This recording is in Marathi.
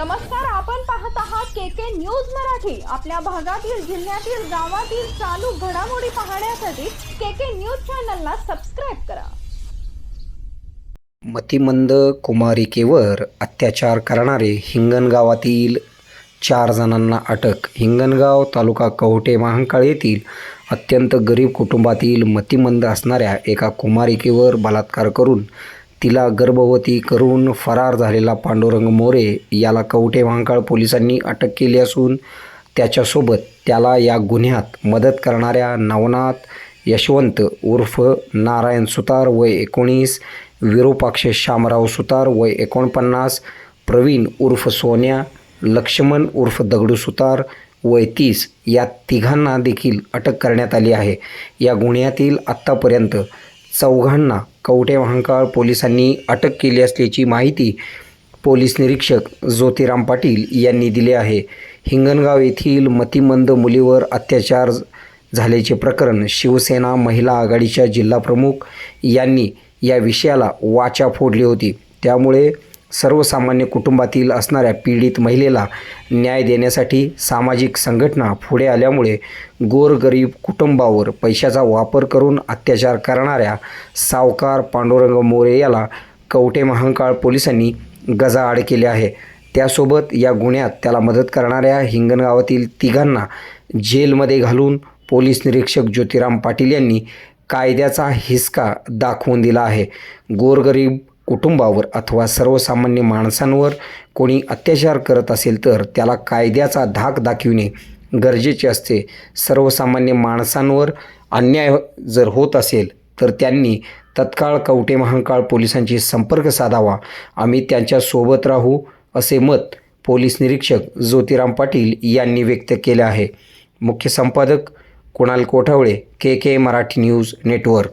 नमस्कार आपण पाहत आहात के के न्यूज मराठी. आपल्या भागातील जिल्ह्यातील गावातील चालू घडामोडी पाहण्यासाठी के के न्यूज चॅनलला सबस्क्राईब करा. मतिमंद कुमारिकेवर अत्याचार करणारे हिंगणगावातील चार जणांना अटक. हिंगणगाव तालुका कवटे महांकाळ येथील अत्यंत गरीब कुटुंबातील मतिमंद असणाऱ्या एका कुमारिकेवर बलात्कार करून तिला गर्भवती करून फरार झालेला पांडुरंग मोरे याला कवठे महांकाळ पोलिसांनी अटक केली असून त्याच्यासोबत त्याला या गुन्ह्यात मदत करणाऱ्या नवनाथ यशवंत उर्फ नारायण सुतार वय एकोणीस विरूपाक्ष शामराव सुतार वय एकोणपन्नास प्रवीण उर्फ सोन्या लक्ष्मण उर्फ दगडू सुतार वय तीस या तिघांना देखील अटक करण्यात आली आहे. या गुन्ह्यातील आत्तापर्यंत चौघांना कवठे महांकाळ पोलिसांनी अटक केली असल्याची माहिती पोलीस निरीक्षक ज्योतिराम पाटील यांनी दिले आहे. हिंगणगाव येथील मतिमंद मुलीवर अत्याचार झाल्याचे प्रकरण शिवसेना महिला आघाडीच्या जिल्हाप्रमुख यांनी या विषयाला वाचा फोडली होती. त्यामुळे सर्वसामान्य कुटुंबातील असणाऱ्या पीडित महिलेला न्याय देण्यासाठी सामाजिक संघटना पुढे आल्यामुळे गोरगरीब कुटुंबावर पैशाचा वापर करून अत्याचार करणाऱ्या सावकार पांडुरंग मोरे याला कवटे महांकाळ पोलिसांनी गजाआड केले आहे. त्यासोबत या गुन्ह्यात त्याला मदत करणाऱ्या हिंगणगावातील तिघांना जेलमध्ये घालून पोलीस निरीक्षक ज्योतिराम पाटील यांनी कायद्याचा हिसका दाखवून दिला आहे. गोरगरीब कुटुंबावर अथवा सर्वसामान्य माणसांवर कोणी अत्याचार करत असेल तर त्याला कायद्याचा धाक दाखविणे गरजेचे असते. सर्वसामान्य माणसांवर अन्याय जर होत असेल तर त्यांनी तत्काळ कवटे महांकाळ पोलिसांशी संपर्क साधावा. आम्ही त्यांच्यासोबत राहू असे मत पोलीस निरीक्षक ज्योतिराम पाटील यांनी व्यक्त केले आहे. मुख्य संपादक Kunal Kothawale K K Marathi news network.